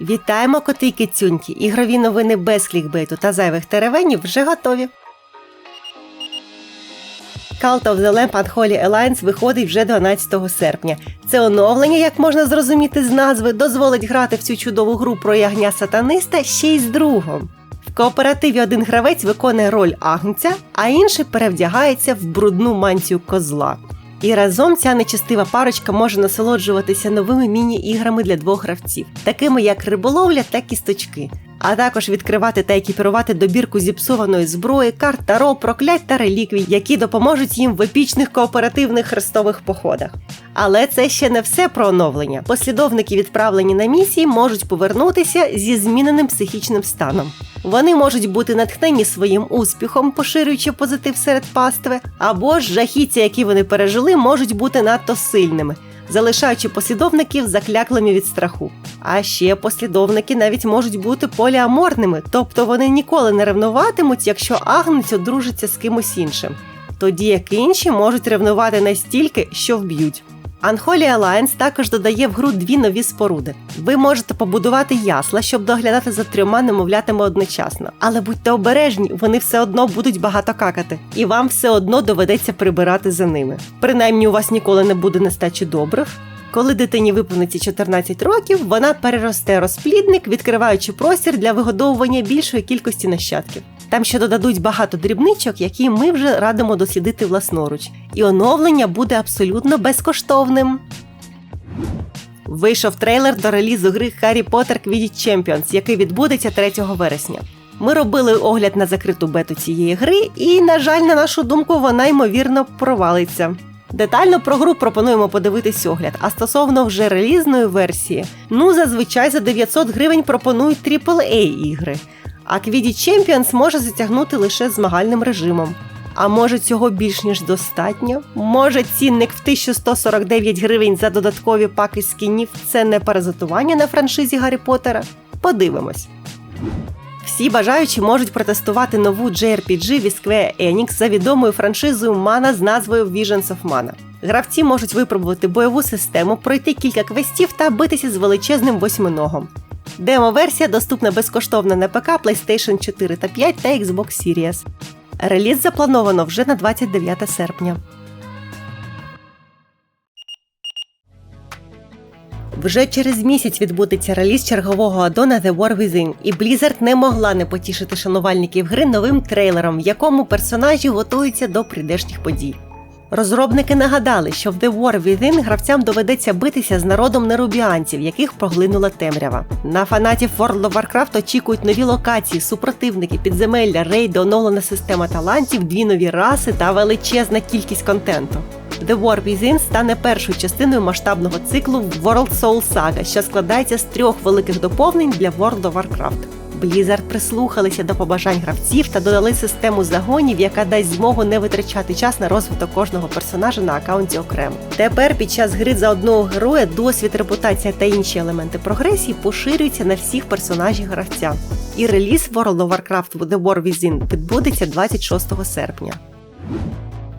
Вітаємо коти й кицюньки! Ігрові новини без клікбейту та зайвих теревенів вже готові. Cult of the Lamp Unholy Alliance виходить вже 12 серпня. Це оновлення, як можна зрозуміти з назви, дозволить грати в цю чудову гру про ягня сатаниста ще й з другом. В кооперативі один гравець виконує роль агнця, а інший перевдягається в брудну мантію козла. І разом ця нечестива парочка може насолоджуватися новими міні-іграми для двох гравців, такими як риболовля та кісточки, а також відкривати та екіпірувати добірку зіпсованої зброї, карт таро, проклять та реліквій, які допоможуть їм в епічних кооперативних хрестових походах. Але це ще не все про оновлення. Послідовники, відправлені на місії, можуть повернутися зі зміненим психічним станом. Вони можуть бути натхнені своїм успіхом, поширюючи позитив серед пастви, або ж жахіття, які вони пережили, можуть бути надто сильними, залишаючи послідовників закляклими від страху. А ще послідовники навіть можуть бути поліаморними, тобто вони ніколи не ревнуватимуть, якщо агнець одружиться з кимось іншим, тоді як інші можуть ревнувати настільки, що вб'ють. Unholy Alliance також додає в гру дві нові споруди. Ви можете побудувати ясла, щоб доглядати за трьома немовлятами одночасно. Але будьте обережні, вони все одно будуть багато какати, і вам все одно доведеться прибирати за ними. Принаймні, у вас ніколи не буде нестачі добрих. Коли дитині виповниться 14 років, вона переросте розплідник, відкриваючи простір для вигодовування більшої кількості нащадків. Там ще додадуть багато дрібничок, які ми вже радимо дослідити власноруч. І оновлення буде абсолютно безкоштовним. Вийшов трейлер до релізу гри Harry Potter Quidditch Champions, який відбудеться 3 вересня. Ми робили огляд на закриту бету цієї гри, і, на жаль, на нашу думку, вона ймовірно провалиться. Детально про гру пропонуємо подивитись огляд. А стосовно вже релізної версії, ну зазвичай за 900 гривень пропонують AAA ігри. А Quidditch Champions може затягнути лише змагальним режимом. А може цього більш ніж достатньо? Може цінник в 1149 гривень за додаткові паки скінів це не паразитування на франшизі Гаррі Поттера? Подивимось. Всі бажаючі можуть протестувати нову JRPG від Square Enix за відомою франшизою Mana з назвою Visions of Mana. Гравці можуть випробувати бойову систему, пройти кілька квестів та битися з величезним восьминогом. Демо-версія доступна безкоштовно на ПК, PlayStation 4 та 5 та Xbox Series. Реліз заплановано вже на 29 серпня. Вже через місяць відбудеться реліз чергового аддона The War Within, і Blizzard не могла не потішити шанувальників гри новим трейлером, в якому персонажі готуються до прийдешніх подій. Розробники нагадали, що в The War Within гравцям доведеться битися з народом нерубіанців, яких проглинула темрява. На фанатів World of Warcraft очікують нові локації, супротивники, підземелля, рейди, оновлена система талантів, дві нові раси та величезна кількість контенту. The War Within стане першою частиною масштабного циклу World Soul Saga, що складається з трьох великих доповнень для World of Warcraft. Blizzard прислухалися до побажань гравців та додали систему загонів, яка дасть змогу не витрачати час на розвиток кожного персонажа на аккаунті окремо. Тепер під час гри за одного героя досвід, репутація та інші елементи прогресії поширюються на всіх персонажів гравця. І реліз World of Warcraft The War Within відбудеться 26 серпня.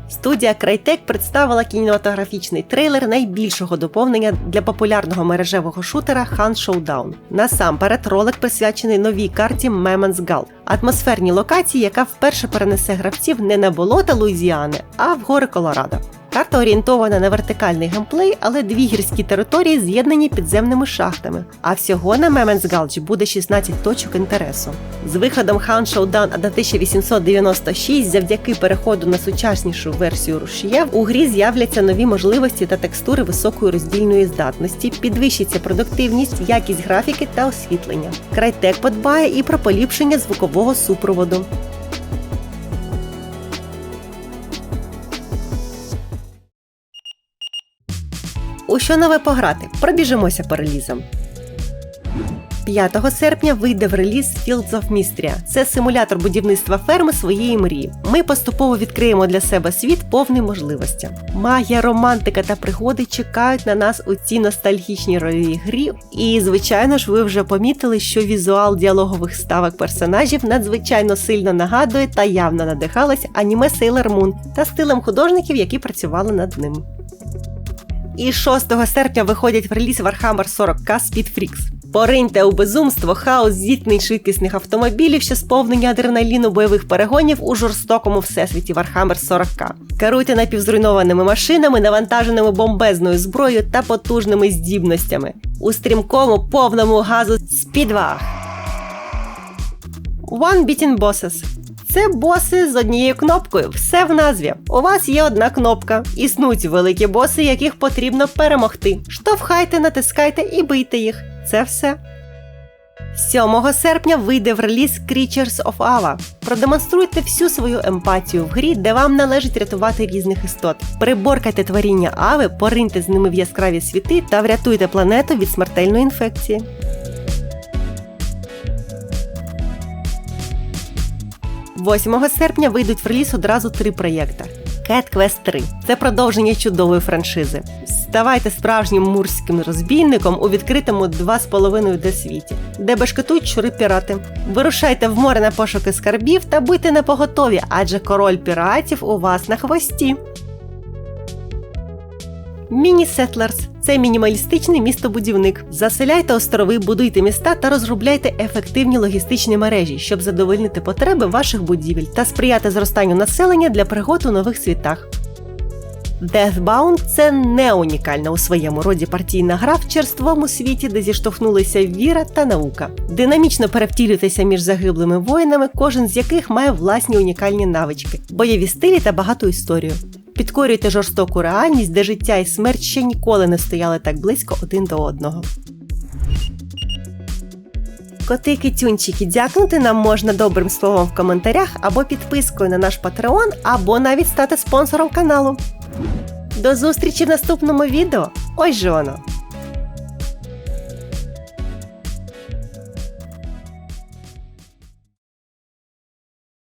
Студія Крайтек представила кінематографічний трейлер найбільшого доповнення для популярного мережевого шутера Хан Showdown. Насамперед, ролик присвячений новій карті Меменс Гал, – атмосферній локації, яка вперше перенесе гравців не на болота Луїзіани, а в гори Колорадо. Карта орієнтована на вертикальний геймплей, але дві гірські території з'єднані підземними шахтами. А всього на Gulch буде 16 точок інтересу. З виходом Hound Showdown 1896 завдяки переходу на сучаснішу версію рушія у грі з'являться нові можливості та текстури високої роздільної здатності, підвищиться продуктивність, якість графіки та освітлення. Крайтек подбає і про поліпшення звукового супроводу. У що нове пограти? Пробіжимося по релізам. 5 серпня вийде в реліз Fields of Mystria. Це симулятор будівництва ферми своєї мрії. Ми поступово відкриємо для себе світ повний можливостям. Магія, романтика та пригоди чекають на нас у цій ностальгічній рольовій грі. І, звичайно ж, ви вже помітили, що візуал діалогових ставок персонажів надзвичайно сильно нагадує та явно надихалась аніме Sailor Moon та стилем художників, які працювали над ним. І 6 серпня виходять в реліз Warhammer 40K Speed Freaks. Пориньте у безумство, хаос зіткнень швидкісних автомобілів, що сповнені адреналіну бойових перегонів у жорстокому всесвіті Warhammer 40К. Керуйте напівзруйнованими машинами, навантаженими бомбезною зброєю та потужними здібностями. У стрімкому повному газу спідвах. One Beating Bosses це боси з однією кнопкою. Все в назві. У вас є одна кнопка. Існують великі боси, яких потрібно перемогти. Штовхайте, натискайте і бийте їх. Це все. 7 серпня вийде в реліз Creatures of Ava. Продемонструйте всю свою емпатію в грі, де вам належить рятувати різних істот. Приборкайте творіння Ави, пориньте з ними в яскраві світи та врятуйте планету від смертельної інфекції. 8 серпня вийдуть в реліз одразу три проєкти. Cat Quest 3 це продовження чудової франшизи. Ставайте справжнім мурським розбійником у відкритому 2,5D світі, де бешкетують щури пірати. Вирушайте в море на пошуки скарбів та будьте напоготові, адже король піратів у вас на хвості. Міні Settlers – це мінімалістичний містобудівник. Заселяйте острови, будуйте міста та розробляйте ефективні логістичні мережі, щоб задовольнити потреби ваших будівель та сприяти зростанню населення для пригод у нових світах. Deathbound – це не унікальна у своєму роді партійна гра в черствому світі, де зіштовхнулися віра та наука. Динамічно перевтілюйтеся між загиблими воїнами, кожен з яких має власні унікальні навички, бойові стилі та багату історію. Підкорюйте жорстоку реальність, де життя і смерть ще ніколи не стояли так близько один до одного. Коти китюнчики дякнути нам можна добрим словом в коментарях або підпискою на наш патреон, або навіть стати спонсором каналу. До зустрічі в наступному відео. Ось же воно!